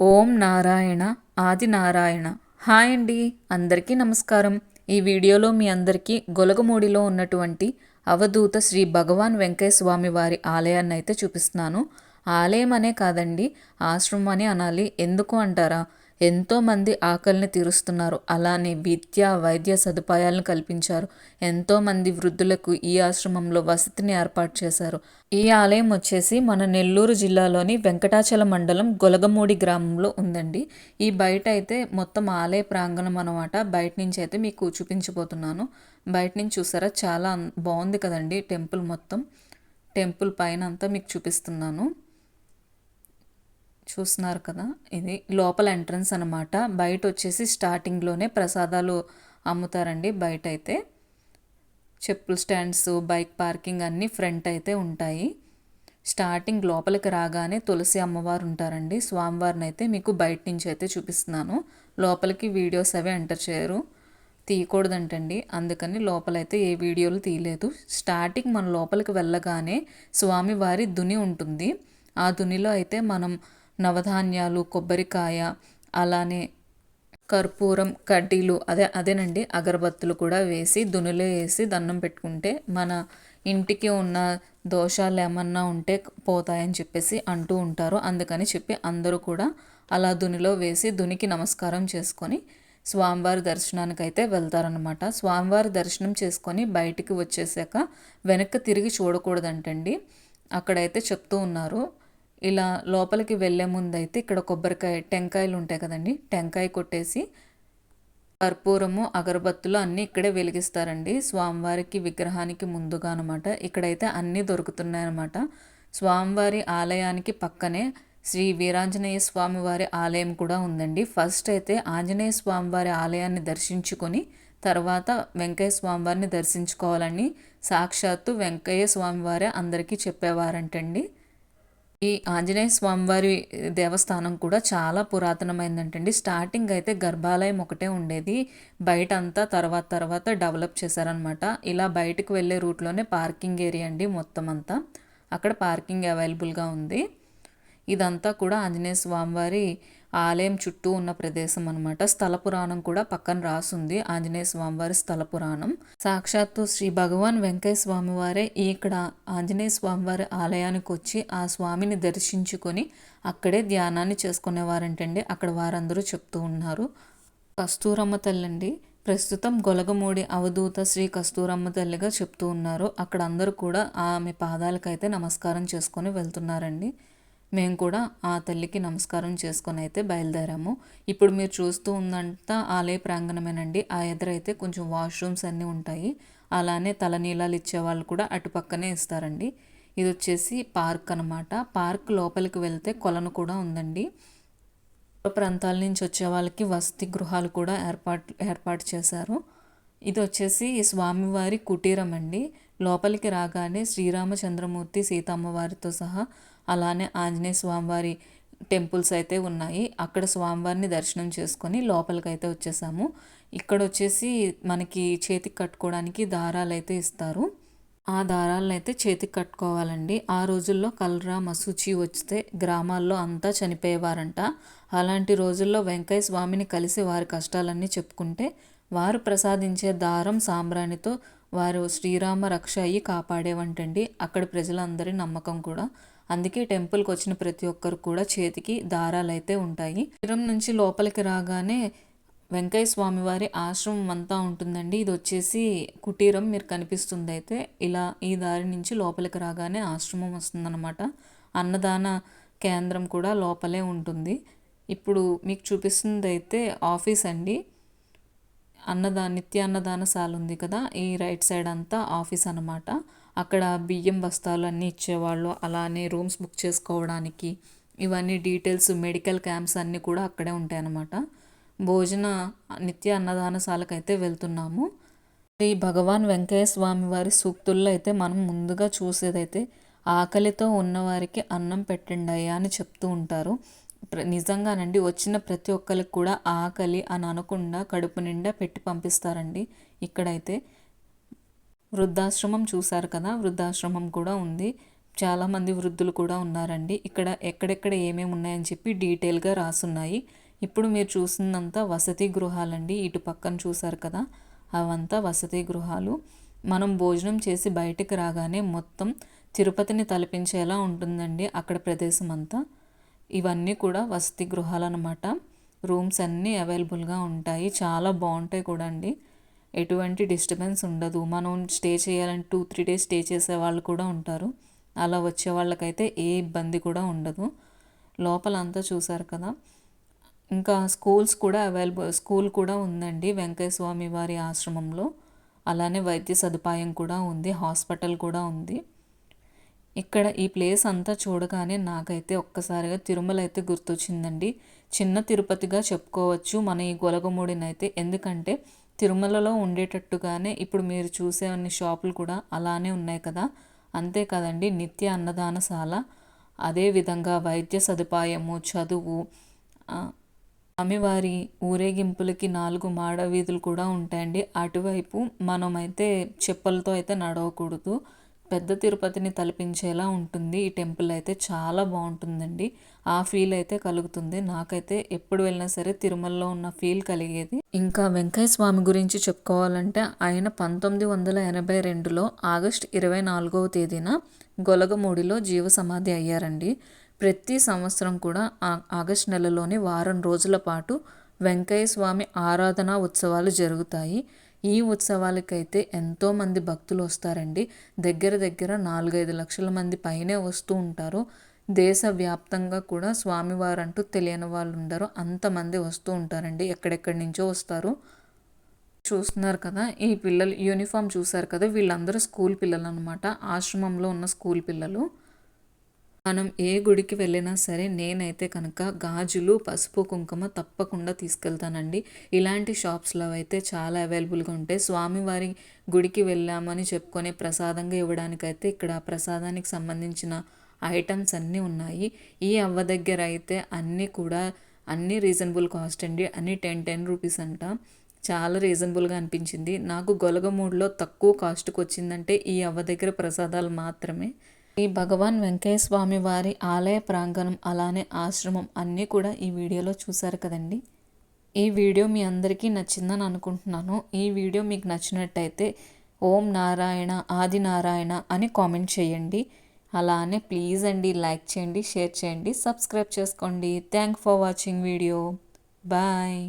ఓం నారాయణ ఆది నారాయణ హాయ్ అండి అందరికీ నమస్కారం. ఈ వీడియోలో మీ అందరికీ గొలగమూడిలో ఉన్నటువంటి అవధూత శ్రీ భగవాన్ వెంకయ్య స్వామి వారి ఆలయాన్ని అయితే చూపిస్తున్నాను. ఆలయం అనే కాదండి ఆశ్రమం అని అనాలి. ఎందుకు అంటారా? ఎంతోమంది ఆకలిని తీరుస్తున్నారు. అలానే విద్య వైద్య సదుపాయాలను కల్పించారు. ఎంతోమంది వృద్ధులకు ఈ ఆశ్రమంలో వసతిని ఏర్పాటు చేశారు. ఈ ఆలయం వచ్చేసి మన నెల్లూరు జిల్లాలోని వెంకటాచల మండలం గొలగమూడి గ్రామంలో ఉందండి. ఈ బయట అయితే మొత్తం ఆలయ ప్రాంగణం అనమాట బయట నుంచి అయితే మీకు చూపించబోతున్నాను. బయట నుంచి చూసారా? చాలా బాగుంది కదండి టెంపుల్ మొత్తం. టెంపుల్ పైన అంతా మీకు చూపిస్తున్నాను. చూస్తున్నారు కదా ఇది లోపల ఎంట్రన్స్ అనమాట బయట వచ్చేసి స్టార్టింగ్లోనే ప్రసాదాలు అమ్ముతారండి బయట అయితే చెప్పుల స్టాండ్స్ బైక్ పార్కింగ్ అన్నీ ఫ్రంట్ అయితే ఉంటాయి. స్టార్టింగ్ లోపలికి రాగానే తులసి అమ్మవారు ఉంటారండి. స్వామివారిని అయితే మీకు బయట నుంచి అయితే చూపిస్తున్నాను. లోపలికి వీడియోస్ అవి ఎంటర్ చేయరు. తీయకూడదంటండి. అందుకని లోపలైతే ఏ వీడియోలు తీయలేదు. స్టార్టింగ్ మన లోపలికి వెళ్ళగానే స్వామివారి దుని ఉంటుంది. ఆ దునిలో అయితే మనం నవధాన్యాలు కొబ్బరికాయ అలానే కర్పూరం కడ్డీలు అదే అదేనండి అగరబత్తులు కూడా వేసి దునులే వేసి దండం పెట్టుకుంటే మన ఇంటికి ఉన్న దోషాలు ఏమన్నా ఉంటే పోతాయని చెప్పేసి అంటూ ఉంటారు. అందుకని చెప్పి అందరూ కూడా అలా దునిలో వేసి దునికి నమస్కారం చేసుకొని స్వామివారి దర్శనానికి అయితే వెళ్తారనమాట స్వామివారి దర్శనం చేసుకొని బయటికి వచ్చేసాక వెనక్కి తిరిగి చూడకూడదంటండి. అక్కడైతే చెప్తూ ఉన్నారు. ఇలా లోపలికి వెళ్ళే ముందు అయితే ఇక్కడ కొబ్బరికాయ టెంకాయలు ఉంటాయి కదండి. టెంకాయ కొట్టేసి కర్పూరము అగరబత్తులు అన్నీ ఇక్కడే వెలిగిస్తారండి. స్వామివారికి విగ్రహానికి ముందుగా అనమాట ఇక్కడైతే అన్నీ దొరుకుతున్నాయి అనమాట స్వామివారి ఆలయానికి పక్కనే శ్రీ వీరాంజనేయ స్వామివారి ఆలయం కూడా ఉందండి. ఫస్ట్ అయితే ఆంజనేయ స్వామివారి ఆలయాన్ని దర్శించుకొని తర్వాత వెంకయ్య స్వామివారిని దర్శించుకోవాలని సాక్షాత్తు వెంకయ్య స్వామివారే అందరికీ చెప్పేవారంటండి. ఈ ఆంజనేయ స్వామివారి దేవస్థానం కూడా చాలా పురాతనమైందంటండి. స్టార్టింగ్ అయితే గర్భాలయం ఒకటే ఉండేది. బయట అంతా తర్వాత తర్వాత డెవలప్ చేశారనమాట ఇలా బయటకు వెళ్ళే రూట్లోనే పార్కింగ్ ఏరియా అండి మొత్తం అంతా అక్కడ పార్కింగ్ అవైలబుల్గా ఉంది. ఇదంతా కూడా ఆంజనేయ స్వామివారి ఆలయం చుట్టూ ఉన్న ప్రదేశం అనమాట స్థల పురాణం కూడా పక్కన రాసుంది. ఆంజనేయ స్వామివారి స్థల పురాణం. సాక్షాత్తు శ్రీ భగవాన్ వెంకయ్య స్వామివారే ఇక్కడ ఆంజనేయ స్వామివారి ఆలయానికి వచ్చి ఆ స్వామిని దర్శించుకొని అక్కడే ధ్యానాన్ని చేసుకునేవారంటండి. అక్కడ వారందరూ చెప్తూ ఉన్నారు. కస్తూరమ్మ తల్లండి. ప్రస్తుతం గొలగమూడి అవధూత శ్రీ కస్తూరమ్మ తల్లిగా చెప్తూ ఉన్నారు. అక్కడ అందరూ కూడా ఆమె పాదాలకైతే నమస్కారం చేసుకొని వెళ్తున్నారండి. మేము కూడా ఆ తల్లికి నమస్కారం చేసుకొని అయితే బయలుదేరాము. ఇప్పుడు మీరు చూస్తూ ఉందంతా ఆలయ ప్రాంగణమేనండి. ఆ ఎదురైతే కొంచెం వాష్రూమ్స్ అన్నీ ఉంటాయి. అలానే తలనీలాలు ఇచ్చేవాళ్ళు కూడా అటు పక్కనే ఇస్తారండి. ఇది వచ్చేసి పార్క్ అనమాట పార్క్ లోపలికి వెళ్తే కొలను కూడా ఉందండి. ప్రాంతాల నుంచి వచ్చే వాళ్ళకి వసతి గృహాలు కూడా ఏర్పాటు ఏర్పాటు చేశారు. ఇది వచ్చేసి స్వామివారి కుటీరం అండి లోపలికి రాగానే శ్రీరామచంద్రమూర్తి సీతమ్మవారితో సహా అలానే ఆంజనేయ స్వామివారి టెంపుల్స్ అయితే ఉన్నాయి. అక్కడ స్వామివారిని దర్శనం చేసుకొని లోపలికి అయితే వచ్చేసాము. ఇక్కడ వచ్చేసి మనకి చేతికి కట్టుకోవడానికి దారాలు అయితే ఇస్తారు. ఆ దారాలను అయితే చేతికి కట్టుకోవాలండి. ఆ రోజుల్లో కలరా మసూచి వస్తే గ్రామాల్లో అంతా చనిపోయేవారంట. అలాంటి రోజుల్లో వెంకయ్య స్వామిని కలిసి వారి కష్టాలన్నీ చెప్పుకుంటే వారు ప్రసాదించే దారం సాంబ్రాణితో వారు శ్రీరామ రక్ష అయ్యి కాపాడేవంటండి. అక్కడ ప్రజలందరి నమ్మకం కూడా. అందుకే టెంపుల్కి వచ్చిన ప్రతి ఒక్కరు కూడా చేతికి దారాలు అయితే ఉంటాయి. తీరం నుంచి లోపలికి రాగానే వెంకయ్య స్వామి వారి ఆశ్రమం అంతా ఉంటుందండి. ఇది వచ్చేసి కుటీరం మీరు కనిపిస్తుంది అయితే ఇలా ఈ దారి నుంచి లోపలికి రాగానే ఆశ్రమం వస్తుందన్నమాట. అన్నదాన కేంద్రం కూడా లోపలే ఉంటుంది. ఇప్పుడు మీకు చూపిస్తుంది అయితే ఆఫీస్ అండి. అన్నదా నిత్య అన్నదానశాల ఉంది కదా ఈ రైట్ సైడ్ అంతా ఆఫీస్ అనమాట అక్కడ బియ్యం బస్తాలు అన్నీ ఇచ్చేవాళ్ళు అలానే రూమ్స్ బుక్ చేసుకోవడానికి. ఇవన్నీ డీటెయిల్స్ మెడికల్ క్యాంప్స్ అన్నీ కూడా అక్కడే ఉంటాయన్నమాట. భోజన నిత్య అన్నదానశాలకు అయితే వెళ్తున్నాము. శ్రీ భగవాన్ వెంకయ్య స్వామి వారి సూక్తుల్లో అయితే మనం ముందుగా చూసేదైతే ఆకలితో ఉన్నవారికి అన్నం పెట్టండి అయ్యా అని చెప్తూ ఉంటారు. నిజంగానండి వచ్చిన ప్రతి ఒక్కరికి కూడా ఆకలి అని అనకుండా కడుపు నిండా పెట్టి పంపిస్తారండి. ఇక్కడైతే వృద్ధాశ్రమం చూశారు కదా వృద్ధాశ్రమం కూడా ఉంది. చాలామంది వృద్ధులు కూడా ఉన్నారండి. ఇక్కడ ఎక్కడెక్కడ ఏమేమి ఉన్నాయని చెప్పి డీటెయిల్గా రాసున్నాయి. ఇప్పుడు మీరు చూసిందంతా వసతి గృహాలండి ఇటు పక్కన చూశారు కదా అవంతా వసతి గృహాలు. మనం భోజనం చేసి బయటికి రాగానే మొత్తం తిరుపతిని తలపించేలా ఉంటుందండి అక్కడ ప్రదేశం అంతా ఇవన్నీ కూడా వసతి గృహాలు అనమాట రూమ్స్ అన్నీ అవైలబుల్గా ఉంటాయి. చాలా బాగుంటాయి కూడా అండి ఎటువంటి డిస్టర్బెన్స్ ఉండదు. మనం స్టే చేయాలంటే టూ త్రీ డేస్ స్టే చేసే వాళ్ళు కూడా ఉంటారు. అలా వచ్చే వాళ్ళకైతే ఏ ఇబ్బంది కూడా ఉండదు. లోపల అంతా చూసారు కదా. ఇంకా స్కూల్స్ కూడా అవైలబుల్ స్కూల్ కూడా ఉందండి వెంకయ్య స్వామి వారి ఆశ్రమంలో. అలానే వైద్య సదుపాయం కూడా ఉంది. హాస్పిటల్ కూడా ఉంది. ఇక్కడ ఈ ప్లేస్ అంతా చూడగానే నాకైతే ఒక్కసారిగా తిరుమల అయితే గుర్తొచ్చిందండి. చిన్న తిరుపతిగా చెప్పుకోవచ్చు మన ఈ గొలగమూడినైతే. ఎందుకంటే తిరుమలలో ఉండేటట్టుగానే ఇప్పుడు మీరు చూసే అన్ని షాపులు కూడా అలానే ఉన్నాయి కదా. అంతే కదండి నిత్య అన్నదానశాల. అదేవిధంగా వైద్య సదుపాయము చదువు స్వామివారి ఊరేగింపులకి నాలుగు మాడ వీధులు కూడా ఉంటాయండి. అటువైపు మనమైతే చెప్పలతో అయితే నడవకూడదు. పెద్ద తిరుపతిని తలపించేలా ఉంటుంది. ఈ టెంపుల్ అయితే చాలా బాగుంటుందండి. ఆ ఫీల్ అయితే కలుగుతుంది. నాకైతే ఎప్పుడు వెళ్ళినా సరే తిరుమలలో ఉన్న ఫీల్ కలిగేది. ఇంకా వెంకయ్య స్వామి గురించి చెప్పుకోవాలంటే ఆయన పంతొమ్మిది వందల ఎనభై రెండులో ఆగస్ట్ ఇరవై నాలుగవ తేదీన గొలగమూడిలో జీవ సమాధి అయ్యారండి. ప్రతి సంవత్సరం కూడా ఆగస్ట్ నెలలోని వారం రోజుల పాటు వెంకయ్య స్వామి ఆరాధన ఉత్సవాలు జరుగుతాయి. ఈ ఉత్సవాలకైతే ఎంతోమంది భక్తులు వస్తారండి. దగ్గర దగ్గర నాలుగైదు లక్షల మంది పైనే వస్తూ ఉంటారు. దేశవ్యాప్తంగా కూడా స్వామివారు అంటూ తెలియని వాళ్ళు ఉండరు. అంతమంది వస్తూ ఉంటారండి. ఎక్కడెక్కడి నుంచో వస్తారు. చూస్తున్నారు కదా ఈ పిల్లలు యూనిఫామ్ చూసారు కదా వీళ్ళందరూ స్కూల్ పిల్లలు అనమాట ఆశ్రమంలో ఉన్న స్కూల్ పిల్లలు. మనం ఏ గుడికి వెళ్ళినా సరే నేనైతే కనుక గాజులు పసుపు కుంకుమ తప్పకుండా తీసుకెళ్తానండి. ఇలాంటి షాప్స్లో అయితే చాలా అవైలబుల్గా ఉంటాయి. స్వామివారి గుడికి వెళ్ళామని చెప్పుకొని ప్రసాదంగా ఇవ్వడానికైతే ఇక్కడ ప్రసాదానికి సంబంధించిన ఐటమ్స్ అన్నీ ఉన్నాయి. ఈ అవ్వ దగ్గర అయితే అన్నీ కూడా అన్నీ రీజనబుల్ కాస్ట్ అండి. అన్నీ టెన్ టెన్ రూపీస్ అంట. చాలా రీజనబుల్గా అనిపించింది. నాకు గొలగమూడిలో తక్కువ కాస్ట్కి వచ్చిందంటే ఈ అవ్వ దగ్గర ప్రసాదాలు మాత్రమే. ఈ భగవాన్ వెంకయ్య స్వామి వారి ఆలయ ప్రాంగణం అలానే ఆశ్రమం అన్నీ కూడా ఈ వీడియోలో చూసారు కదండి. ఈ వీడియో మీ అందరికీ నచ్చిందని అనుకుంటున్నాను. ఈ వీడియో మీకు నచ్చినట్టయితే ఓం నారాయణ ఆది నారాయణ అని కామెంట్ చేయండి. అలానే ప్లీజ్ అండి లైక్ చేయండి షేర్ చేయండి సబ్స్క్రైబ్ చేసుకోండి. Thank for watching video. Bye.